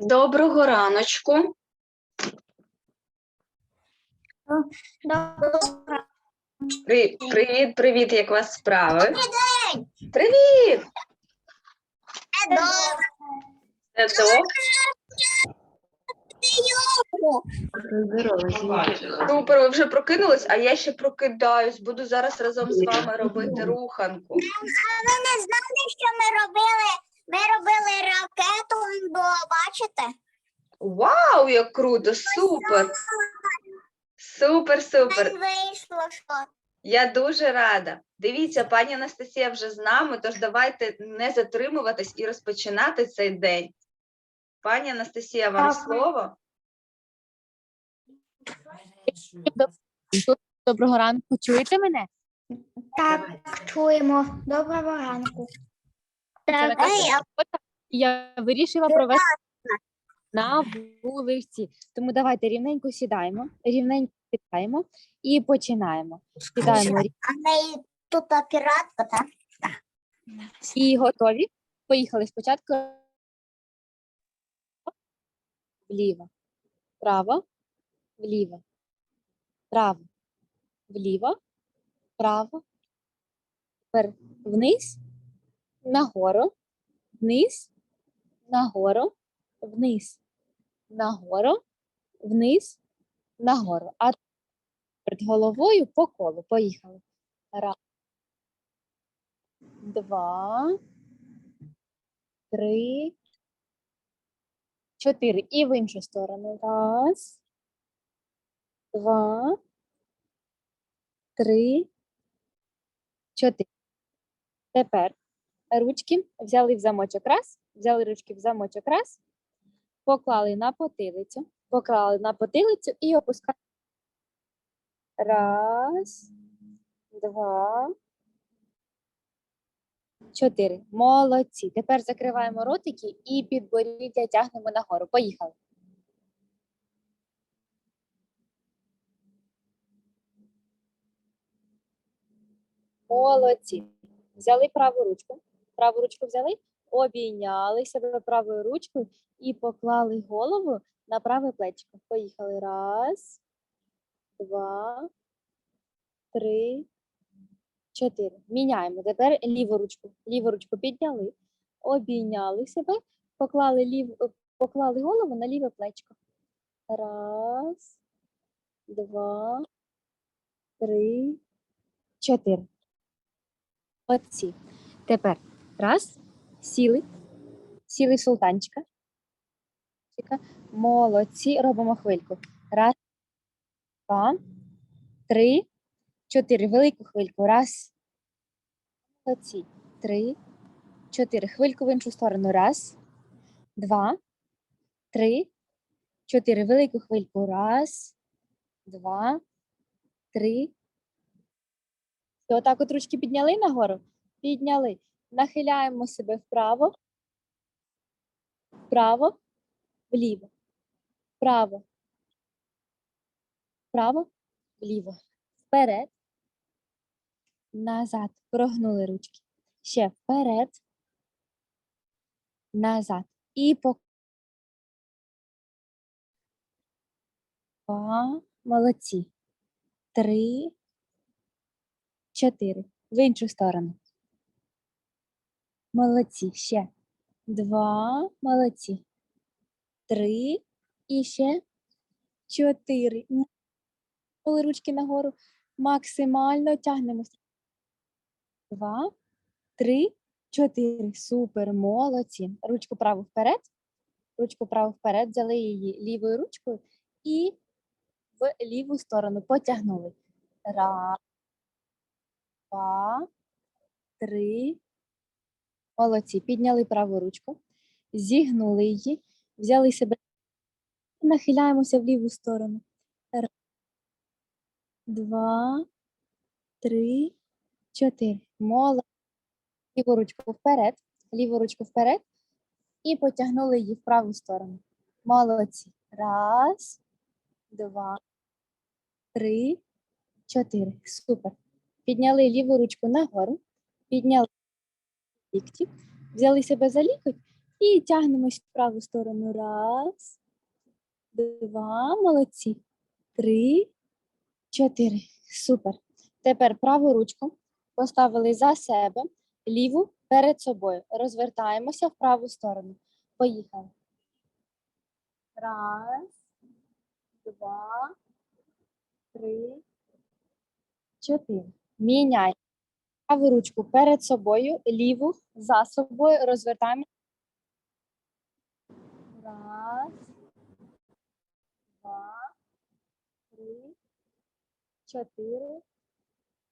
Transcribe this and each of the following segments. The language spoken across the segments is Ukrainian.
Доброго раночку. При- Привіт, привіт, як вас справи? Привіт! Це. Супер, ви вже прокинулись, а я ще прокидаюсь. Буду зараз разом з вами робити руханку. Ви не знали, що ми робили? Ми робили ракету до, бачите? Вау, як круто! Супер! Супер, супер! Вийшло, що. Я дуже рада. Дивіться, пані Анастасія вже з нами, тож давайте не затримуватись і розпочинати цей день. Пані Анастасія, вам Так. слово. Доброго ранку, чуєте мене? Так, чуємо. Доброго ранку. Так, а Я вирішила провести на вулиці. Тому давайте рівненько сідаємо, рівненько сідаємо і починаємо. Сідаємо рів- а ми тут піратка, так? і готові. Поїхали спочатку. Вліво, право, вліво, право, вліво, право, тепер вниз, нагору, вниз, нагору, вниз, нагору, вниз, нагору. А перед головою по колу. Поїхали. Раз, два, три, чотири. І в іншу сторону. Раз, два, три, чотири. Тепер ручки взяли в замочок раз, взяли ручки в замочок раз, поклали на потилицю, поклали на потилицю і опускали. Раз, два, чотири. Молодці. Тепер закриваємо ротики і підборіддя тягнемо нагору. Поїхали. Молодці. Взяли праву ручку. Праву ручку взяли, обійняли себе правою ручкою і поклали голову на праве плечко. Поїхали. Раз, два, три, чотири. Міняємо. Тепер ліву ручку. Ліву ручку підняли, обійняли себе, поклали, лів... поклали голову на ліве плечко. Раз, два, три, чотири. Молодці. Тепер раз, сіли, сіли в султанчика. Молодці. Робимо хвильку. Раз, два, три, чотири. Велику хвильку. Раз. Молодці. Три, чотири. Хвильку в іншу сторону. Раз, два, три, чотири. Велику хвильку. Раз, два, три. Отак от ручки підняли нагору. Підняли. Нахиляємо себе вправо, вправо, вліво, вправо, вправо, вліво, вперед, назад. Прогнули ручки. Ще вперед, назад. І по Два. Молодці. Три, чотири. В іншу сторону. Молодці. Ще. Два. Молодці. Три. І ще чотири. Коли ручки нагору. Максимально тягнемо. Два, три, чотири. Супер. Молодці. Ручку праву вперед. Ручку праву вперед. Взяли її лівою ручкою і в ліву сторону потягнули. Раз два, три. Молодці. Підняли праву ручку, зігнули її, взяли себе, і нахиляємося в ліву сторону. Раз, два, три, чотири. Молодці. Ліву ручку вперед, ліву ручку вперед і потягнули її в праву сторону. Молодці. Раз, два, три, чотири. Супер. Підняли ліву ручку нагору, підняли лікті, взяли себе за лікоть І тягнемось в праву сторону. Раз, два, молодці. Три, чотири. Супер. Тепер праву ручку поставили за себе, ліву перед собою. Розвертаємося в праву сторону. Поїхали. Раз, два, три, чотири. Міняй. Праву ручку перед собою, ліву за собою. Розвертаємо. Раз, два, три, чотири,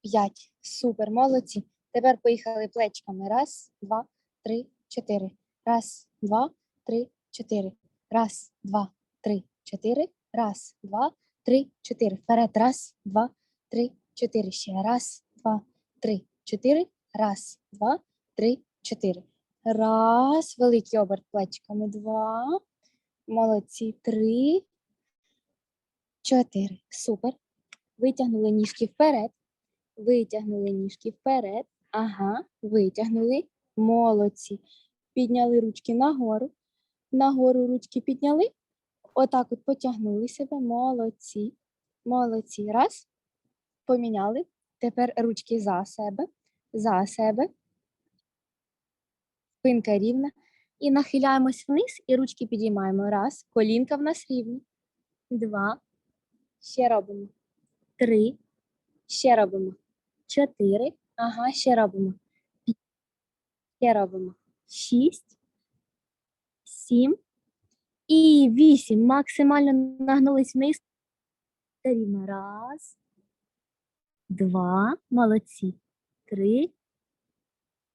п'ять. Супер, молодці. Тепер поїхали плечками. Раз, два, три, чотири. Раз, два, три, чотири. Раз, два, три, чотири. Раз, два, три, чотири. Вперед. Раз, два, три, чотири. Ще раз, два, три, чотири. Раз, два, три, чотири. Раз. Великий оберт плечками. Два. Молодці. Три. Чотири. Супер. Витягнули ніжки вперед. Витягнули ніжки вперед. Ага. Витягнули. Молодці. Підняли ручки нагору. Нагору ручки підняли. Отак от потягнули себе. Молодці. Молодці. Раз. Поміняли. Тепер ручки за себе. За себе. Спинка рівна. І нахиляємось вниз, і ручки підіймаємо. Раз. Колінка в нас рівні. Два. Ще робимо. Три. Ще робимо. Чотири. Ага, ще робимо. Ще робимо. Шість. Сім. І вісім. Максимально нагнулись вниз. Рівно. Раз. Два. Молодці. Три.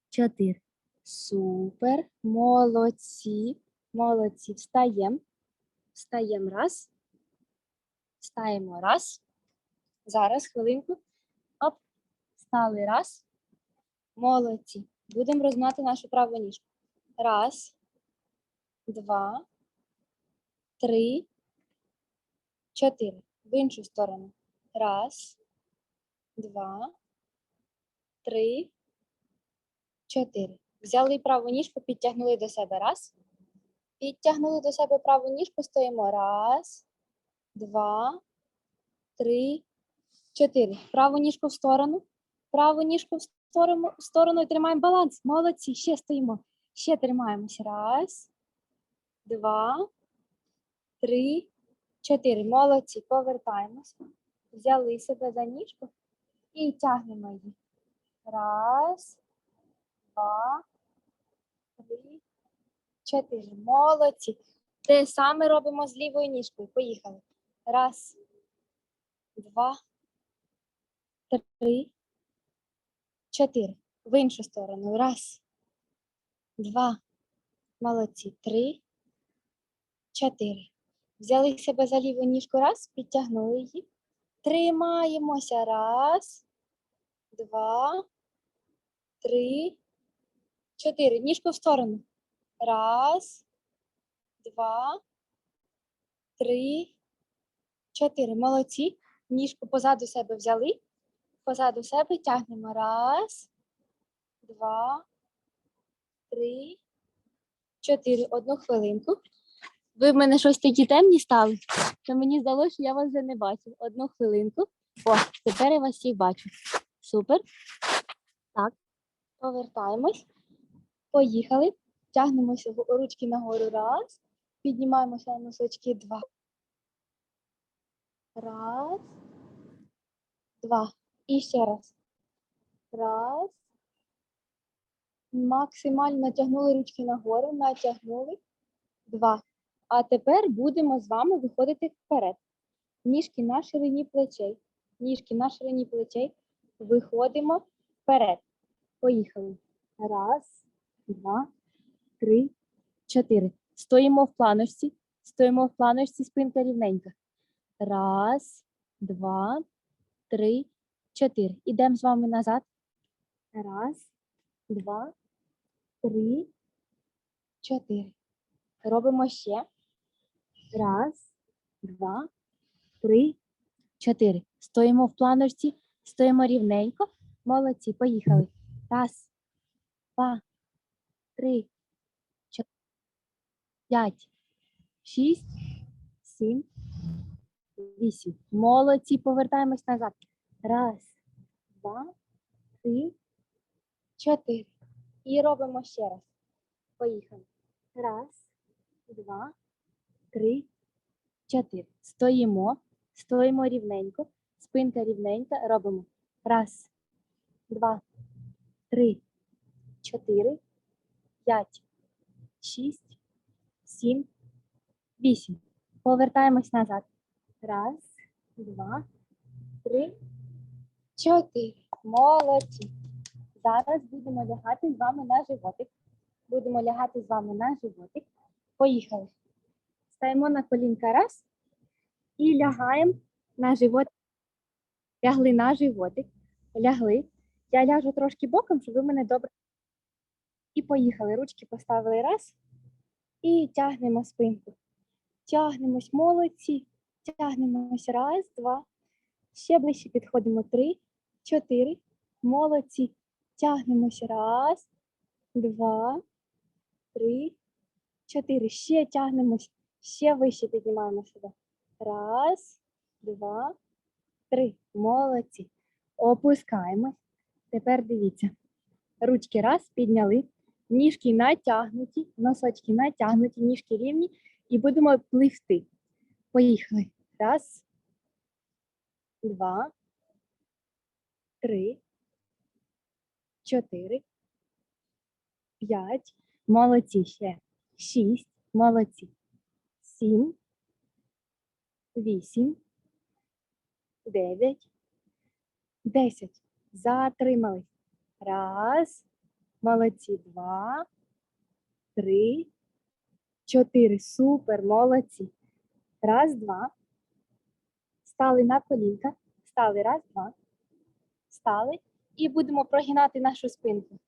Чотири. Супер. Молодці. Молодці. Встаємо. Встаємо раз. Встаємо раз. Зараз хвилинку. Оп. Встали раз. Молодці. Будемо розминати нашу праву ніжку. Раз. Два. Три. Чотири. В іншу сторону. Раз. Два. Три. Чотири. Взяли праву ніжку, підтягнули до себе. Раз. Підтягнули до себе праву ніжку, стоїмо. Раз, два, три, чотири. Праву ніжку в сторону. Праву ніжку в сторону, в сторону і тримаємо баланс. Молодці. Ще стоїмо. Ще тримаємося. Раз, два, три, чотири. Молодці. Повертаємося. Взяли себе за ніжку і тягнемо її. Раз, два, три, чотири. Молодці. Те саме робимо з лівою ніжкою. Поїхали. Раз, два, три, чотири. В іншу сторону. Раз, два. Молодці. Три, чотири. Взяли себе за ліву ніжку. Раз, підтягнули її. Тримаємося. Раз, два, три, чотири. Ніжку в сторону. Раз, два, три, чотири. Молодці. Ніжку позаду себе взяли. Позаду себе тягнемо. Раз, два, три, чотири. Одну хвилинку. Ви в мене щось такі темні стали, то мені здалося, що я вас вже не бачу. Одну хвилинку. О, тепер я вас всіх бачу. Супер. Так, повертаємось. Поїхали. Тягнемося ручки нагору. Раз. Піднімаємося на носочки. Два. Раз. Два. І ще раз. Раз. Максимально натягнули ручки нагору. Натягнули. Два. А тепер будемо з вами виходити вперед. Ніжки на ширині плечей. Ніжки на ширині плечей. Виходимо вперед. Поїхали. Раз, два, три, чотири. Стоїмо в планочці. Стоїмо в планочці, спинка рівненька. Раз, два, три, чотири. Ідемо з вами назад. Раз, два, три, чотири. Робимо ще. Раз, два, три, чотири. Стоїмо в планочці, стоїмо рівненько. Молодці, поїхали. Раз, два, три, чотири. п'ять, шість, сім, вісім. Молодці, повертаємось назад. Раз, два, три, чотири. І робимо ще раз. Поїхали. Раз, два, три, чотири. Стоїмо, стоїмо рівненько, спинка рівненька. Робимо. Раз, два, три, чотири, п'ять, шість, сім, вісім. Повертаємось назад. Раз, два, три, чотири. Молодці. Зараз будемо лягати з вами на животик. Будемо лягати з вами на животик. Поїхали. Стаємо на колінка раз і лягаємо на животик. Лягли на животик. Лягли. Я ляжу трошки боком, щоб ви мене добре. І поїхали. Ручки поставили раз. І тягнемо спинку. Тягнемось, молодці. Тягнемось. Раз, два. Ще ближче підходимо. Три, чотири. Молодці. Тягнемось. Раз, два, три, чотири. Ще тягнемось. Ще вище піднімаємо себе. Раз, два, три. Молодці. Опускаємось. Тепер дивіться. Ручки раз, підняли. Ніжки натягнуті, носочки натягнуті, ніжки рівні. І будемо пливти. Поїхали. Раз, два, три, чотири, п'ять. Молодці ще. Шість. Молодці. Сім. Вісім. Дев'ять. Десять. Затримались. Раз. Молодці. Два. Три. Чотири. Супер. Молодці. Раз, два. Стали на колінка. Стали. Раз, два. Стали. І будемо прогинати нашу спинку.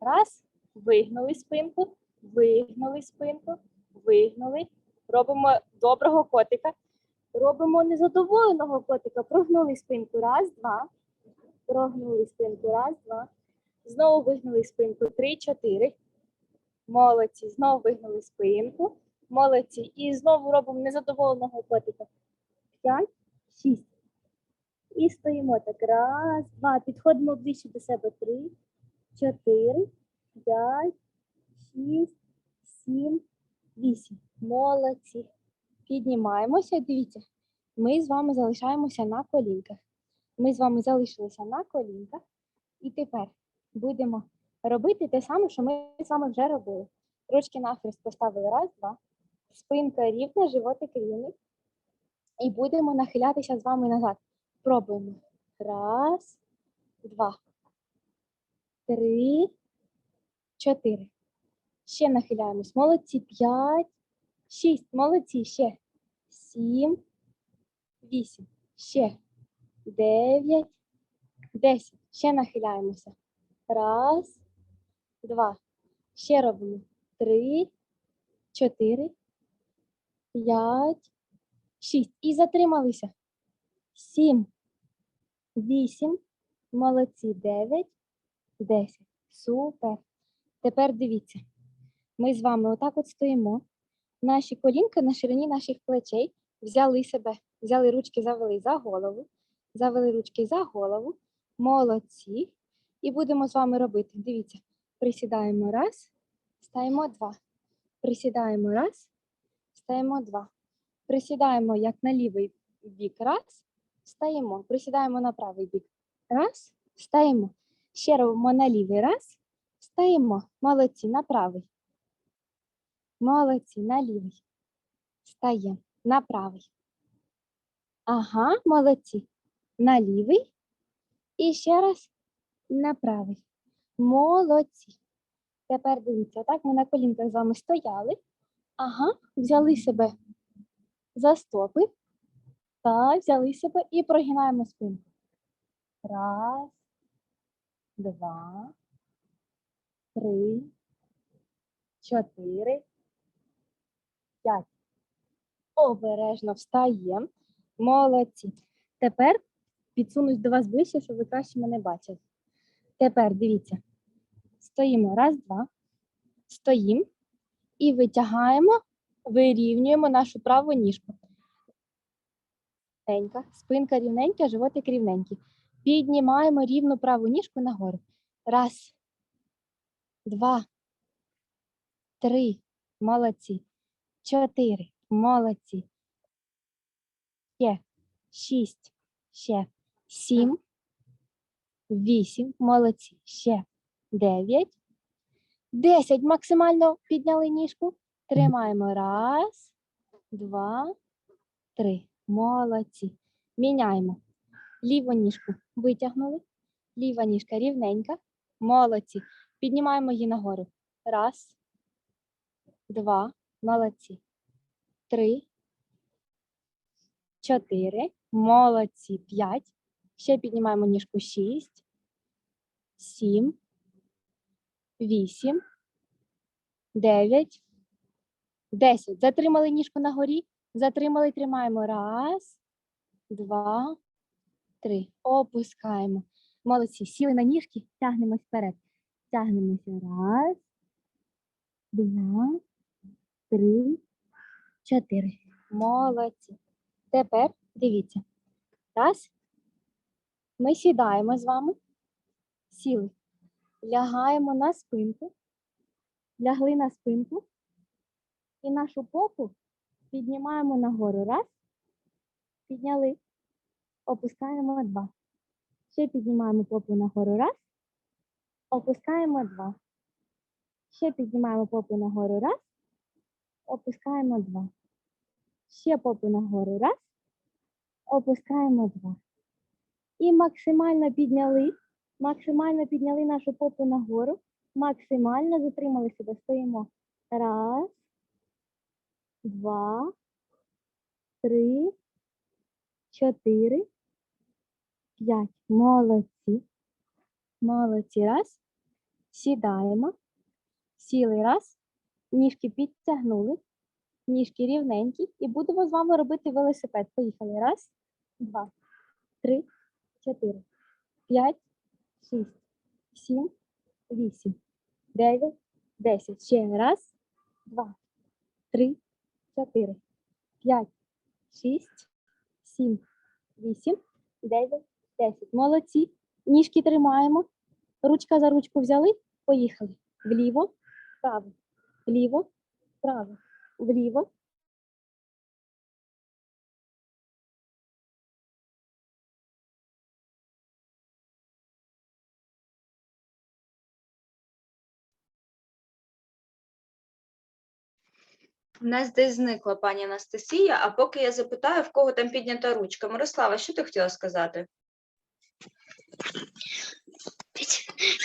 Раз. Вигнули спинку. Вигнули спинку. Вигнули. Робимо доброго котика. Робимо незадоволеного котика. Прогнули спинку. Раз, два. Прогнули спинку. Раз, два. Знову вигнули спинку. Три, чотири. Молодці. Знову вигнули спинку. Молодці. І знову робимо незадоволеного котика. П'ять, шість. І стоїмо так. Раз, два. Підходимо ближче до себе. Три, чотири, п'ять, шість, сім, вісім. Молодці. Піднімаємося. Дивіться, ми з вами залишаємося на колінках. Ми з вами залишилися на колінках. І тепер будемо робити те саме, що ми з вами вже робили. Ручки навхрест поставили. Раз, два. Спинка рівна, животик рівний. І будемо нахилятися з вами назад. Пробуємо. Раз, два, три, чотири. Ще нахиляємось. Молодці. П'ять, шість. Молодці. Ще. Сім, вісім. Ще. Дев'ять, десять. Ще нахиляємося. Раз, два. Ще робимо. Три, чотири, п'ять, шість. І затрималися. Сім, вісім. Молодці. Дев'ять, десять. Супер. Тепер дивіться. Ми з вами отак от стоїмо. Наші колінки на ширині наших плечей взяли себе, взяли ручки, завели за голову, завели ручки за голову. Молодці. І будемо з вами робити. Дивіться, присідаємо раз, стаємо два. Присідаємо раз, стаємо два. Присідаємо як на лівий бік раз, стаємо. Присідаємо на правий бік. Раз, стаємо. Ще робимо на лівий раз, стаємо. Молодці, на правий. Молодці, на лівий. Стаємо. На правий. Ага, молодці. На лівий. І ще раз на правий. Молодці. Тепер дивіться, так ми на колінках з вами стояли. Ага, взяли себе за стопи. Так, взяли себе і прогинаємо спинку. Раз, два, три, чотири, п'ять. Обережно встаємо. Молодці. Тепер підсунусь до вас ближче, щоб ви краще мене бачили. Тепер дивіться. Стоїмо. Раз, два. Стоїмо і витягаємо вирівнюємо нашу праву ніжку. Рівненька, спинка рівненька, животик рівненький. Піднімаємо рівну праву ніжку нагору. Раз, два, три. Молодці. Чотири. Молодці. Ще. Шість. Ще. Сім. Вісім. Молодці. Ще. Дев'ять. Десять. Максимально підняли ніжку. Тримаємо. Раз, два, три. Молодці. Міняємо. Ліву ніжку витягнули. Ліва ніжка рівненька. Молодці. Піднімаємо її нагору. Раз, два. Молодці. Три. Чотири. Молодці. П'ять. Ще піднімаємо ніжку. Шість. Сім. Вісім. Дев'ять. Десять. Затримали ніжку на горі. Затримали, тримаємо. Раз, два, три. Опускаємо. Молодці. Сіли на ніжки, тягнемось вперед. Тягнемося. Раз, два, три, чотири. Молодці. Тепер дивіться. Раз. Ми сідаємо з вами. Сіли. Лягаємо на спинку. Лягли на спинку. І нашу попу піднімаємо нагору. Раз. Підняли. Опускаємо два. Ще піднімаємо попу нагору. Раз. Опускаємо два. Ще піднімаємо попу нагору. Раз. Опускаємо два. Ще попу нагору. Раз. Опускаємо два. І максимально підняли. Максимально підняли нашу попу нагору. Максимально затримали себе. Стоїмо. Раз. Два. Три. Чотири. П'ять. Молодці. Молодці. Раз. Сідаємо. Сіли раз. Ніжки підтягнули. Ніжки рівненькі. І будемо з вами робити велосипед. Поїхали. Раз, два, три, чотири, п'ять, шість, сім, вісім, дев'ять, десять. Ще раз, два, три, чотири, п'ять, шість, сім, вісім, дев'ять, десять. Молодці. Ніжки тримаємо. Ручка за ручку взяли. Поїхали. Вліво, вправо, вліво, вправо, вліво. У нас десь зникла пані Анастасія, а поки я запитаю, в кого там піднята ручка. Мирослава, що ти хотіла сказати?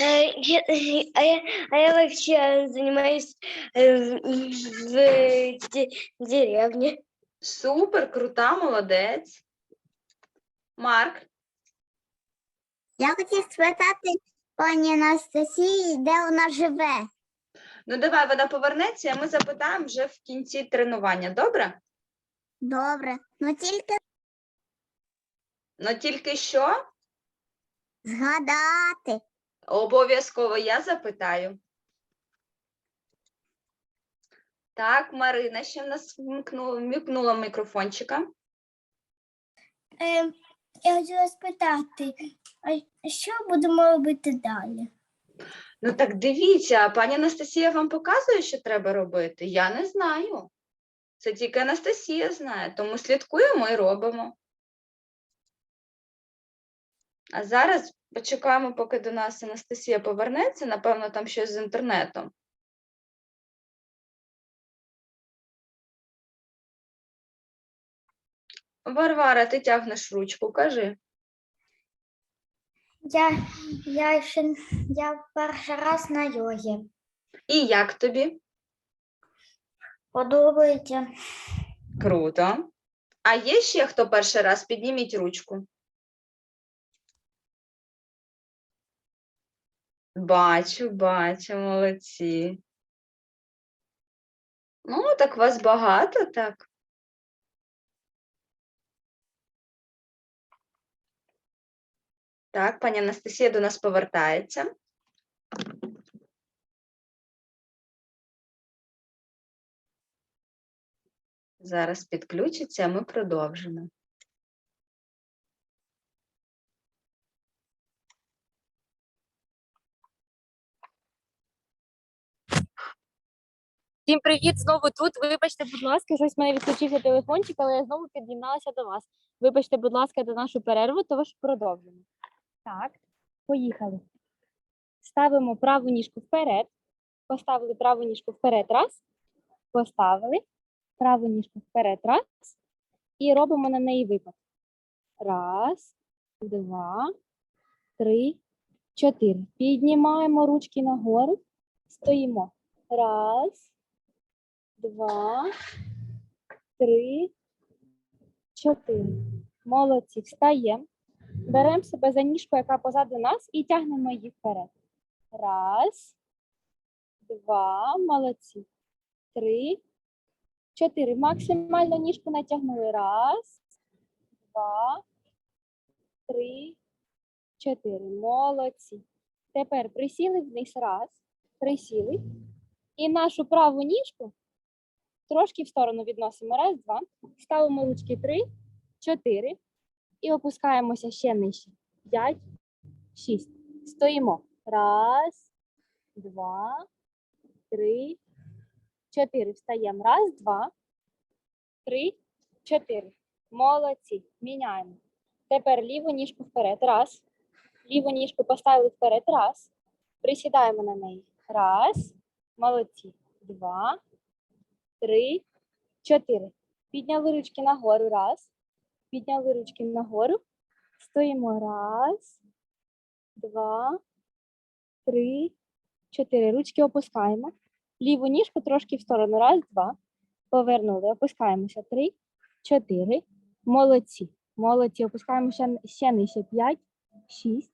Э, я- э, А я, а я вообще занимаюсь э, в де- деревне. Супер, крута, молодець. Марк, Я хотів спитати пані Анастасії, де вона живе. ну давай вона повернеться, а ми запитаємо вже в кінці тренування. Добре? Добре. Ну тільки Ну тільки що згадати. обов'язково я запитаю. Так, Марина ще в нас вмикнула мікрофончика. Е, Я хотіла спитати, а що будемо робити далі? Ну так дивіться, пані Анастасія вам показує, що треба робити? Я не знаю. Це тільки Анастасія знає, тому слідкуємо і робимо. А зараз почекаємо, поки до нас Анастасія повернеться, напевно, там щось з інтернетом. Варвара, ти тягнеш ручку, кажи. Я, я, ще, я перший раз на йогі. І як тобі? Подобається. Круто. А є ще хто перший раз? Підніміть ручку. Бачу, бачу, молодці. Ну, так вас багато, так. Так, пані Анастасія до нас повертається. Зараз підключиться, а ми продовжимо. Всім привіт! Знову тут. Вибачте, будь ласка, щось в мене відключився телефончик, але я знову під'єдналася до вас. Вибачте, будь ласка, за нашу перерву, тож продовжимо. Так, поїхали. Ставимо праву ніжку вперед. Поставили праву ніжку вперед. Раз. Поставили. Праву ніжку вперед. Раз. І робимо на неї випад. Раз, два, три, чотири. Піднімаємо ручки нагору. Стоїмо. Раз, два, три, чотири. Молодці. Встаємо. Беремо себе за ніжку, яка позаду нас, і тягнемо її вперед. Раз, два, молодці. Три, чотири. Максимально ніжку натягнули. Раз, два, три, чотири. Молодці. Тепер присіли вниз. Раз, присіли. І нашу праву ніжку трошки в сторону відносимо. Раз, два. Ставимо ручки три, чотири. І опускаємося ще нижче. П'ять, шість. Стоїмо. Раз, два, три, чотири. Встаємо. Раз, два, три, чотири. Молодці. Міняємо. Тепер ліву ніжку вперед. Раз. Ліву ніжку поставили вперед. Раз. Присідаємо на неї. Раз. Молодці. Два, три, чотири. Підняли ручки нагору. Раз. Підняли ручки нагору. Стоїмо. Раз, два, три, чотири. Ручки опускаємо. Ліву ніжку трошки в сторону. Раз, два. Повернули. Опускаємося. Три, чотири. Молодці. Молодці. Опускаємо ще, ще нижче. П'ять, шість.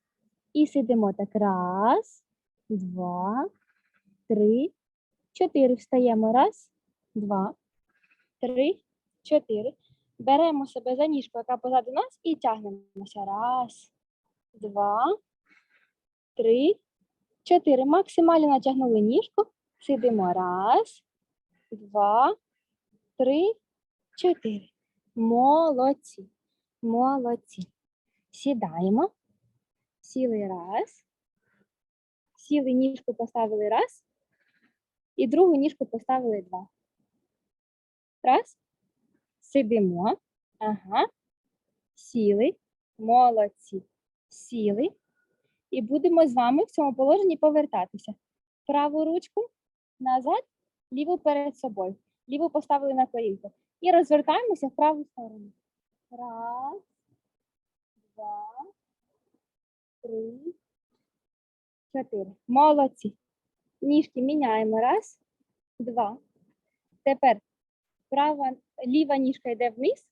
І сидимо так. Раз, два, три, чотири. Встаємо. Раз, два, три, чотири. Беремо себе за ніжку, яка позаду нас, і тягнемося. Раз, два, три, чотири. Максимально натягнули ніжку. Сидимо. Раз, два, три, чотири. Молодці. Молодці. Сідаємо. Сіли раз. Сіли ніжку поставили раз. І другу ніжку поставили два. Раз. Сидимо. Ага. Сіли. Молодці. Сіли. І будемо з вами в цьому положенні повертатися. Праву ручку назад, ліву перед собою. Ліву поставили на колінко. І розвертаємося в праву сторону. Раз, два, три, чотири. Молодці. Ніжки міняємо. Раз, два. Тепер права, ліва ніжка йде вниз,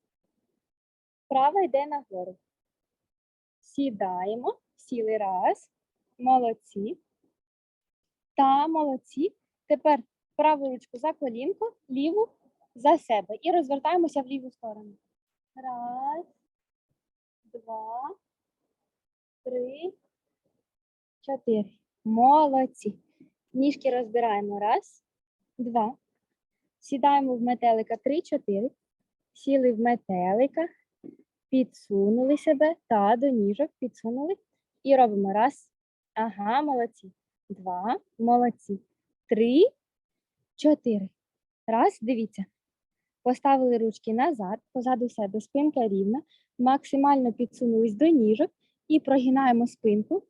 права йде нагору. Сідаємо, сіли раз. Молодці. Та молодці. Тепер праву ручку за колінко, ліву за себе. І розвертаємося в ліву сторону. Раз, два, три, чотири. Молодці. Ніжки розбираємо. Раз, два. Сідаємо в метелика три, чотири. Сіли в метелика, підсунули себе та до ніжок підсунули. І робимо раз. Ага, молодці. Два. Молодці. Три, чотири. Раз, дивіться. Поставили ручки назад, позаду себе спинка рівна, максимально підсунулись до ніжок і прогинаємо спинку.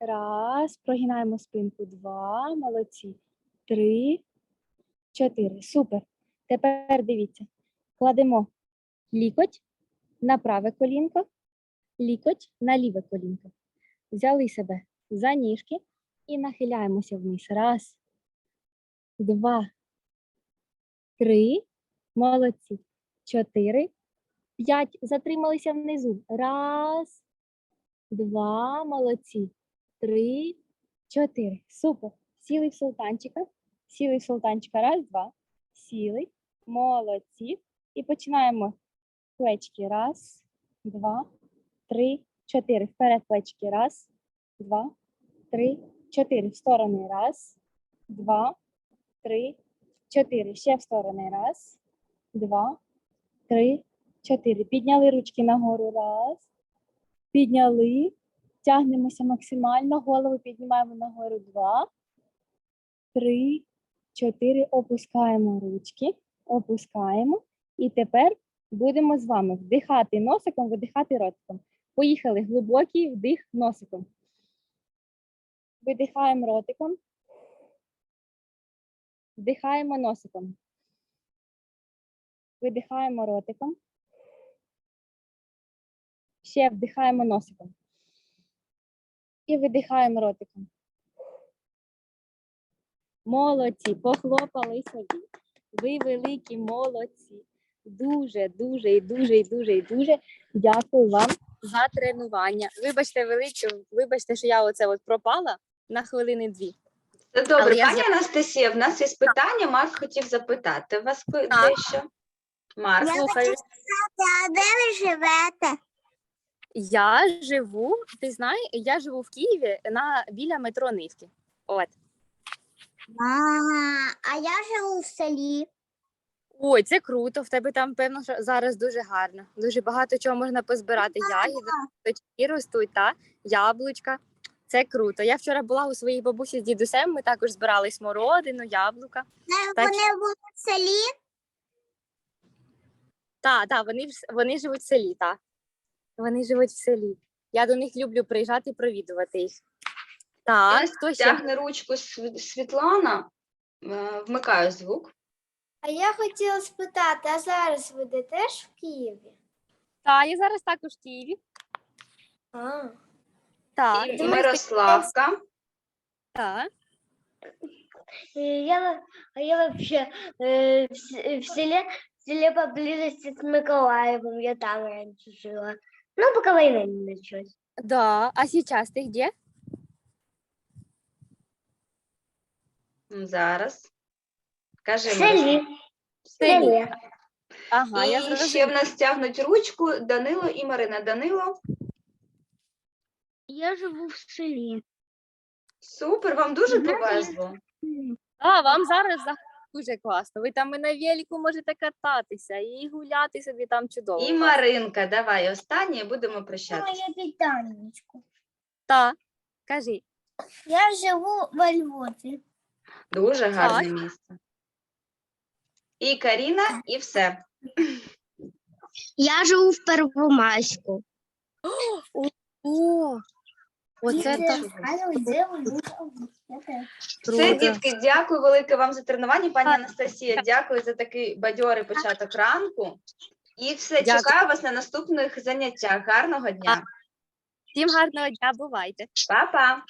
Раз, прогинаємо спинку. Два, молодці. Три, чотири. Супер. Тепер дивіться. Кладемо лікоть на праве колінко, лікоть на ліве колінко. Взяли себе за ніжки і нахиляємося вниз. Раз, два, три. Молодці. Чотири. П'ять. Затрималися внизу. Раз, два. Молодці. Три, чотири. Супер. Сіли в султанчика. Сіли в султанчика. Раз, два. Сіли. Молодці. І починаємо плечки. Раз, два, три, чотири. Вперед плечки. Раз, два, три, чотири. В сторони. Раз, два, три, чотири. Ще в сторони. Раз, два, три, чотири. Підняли ручки нагору. Раз. Підняли. Тягнемося максимально. Голову піднімаємо нагору. Два. Три, чотири. Опускаємо ручки. Опускаємо. І тепер будемо з вами вдихати носиком, видихати ротиком. Поїхали. Глибокий вдих носиком. Видихаємо ротиком. Вдихаємо носиком. Видихаємо ротиком. Ще вдихаємо носиком. І видихаємо ротиком. Молодці, похлопали собі. Ви великі молодці. Дуже, дуже і дуже і дуже і дуже дякую вам за тренування. Вибачте, велике, вибачте, що я оце от пропала на хвилини дві. Це добре, Але я пані Анастасія, в нас є питання. Марк хотів запитати вас дещо. Марк, Я Слухаю. А де ви живете? Я живу, ти знаєш, я живу в Києві на біля метро Нивки. От. А, а я живу в селі. Ой, це круто. В тебе там, певно, що зараз дуже гарно. Дуже багато чого можна позбирати. Ягіди точки ростуть, та яблучка. Це круто. Я вчора була у своїй бабусі з дідусем. Ми також збирали смородину, яблука. Е, Так. Вони були в селі. Так, так, вони, в с- вони живуть в селі, так. Вони живуть в селі. Я до них люблю приїжджати і провідувати їх. Так, Ось хто ще? тягне ручку Св- Світлана. Е, Вмикаю звук. А я хотіла спитати, а зараз ви де теж в Києві? Так, я зараз також в Києві. А, Так, І ти Мирославка. Так. Э, Я, во- а я вообще э, в, с- в селе, в селе поблизости с Миколаевым, я там раньше жила. Ну, пока война не началась. Да. А сейчас ты где? Зараз. Кажи, В Мирослав. селі. Ага, я І ще в нас тягнуть ручку Данило і Марина. Данило, Я живу в селі. супер, вам дуже Знаєте, повезло. А, вам зараз за- дуже класно. Ви там і на велику можете кататися, і гуляти собі там чудово. І Маринка, давай останнє, будемо прощатися. Моє питаннячко. Так, кажи. Я живу во Львові. Дуже гарне місце. І Каріна, і все. Я живу в Первомайську. О, оце так Все, круто. дітки, дякую велике вам за тренування. Пані Анастасія, дякую за такий бадьорий початок ранку. І все, Дякую. чекаю вас на наступних заняттях. Гарного дня. Всім гарного дня, бувайте. Па-па.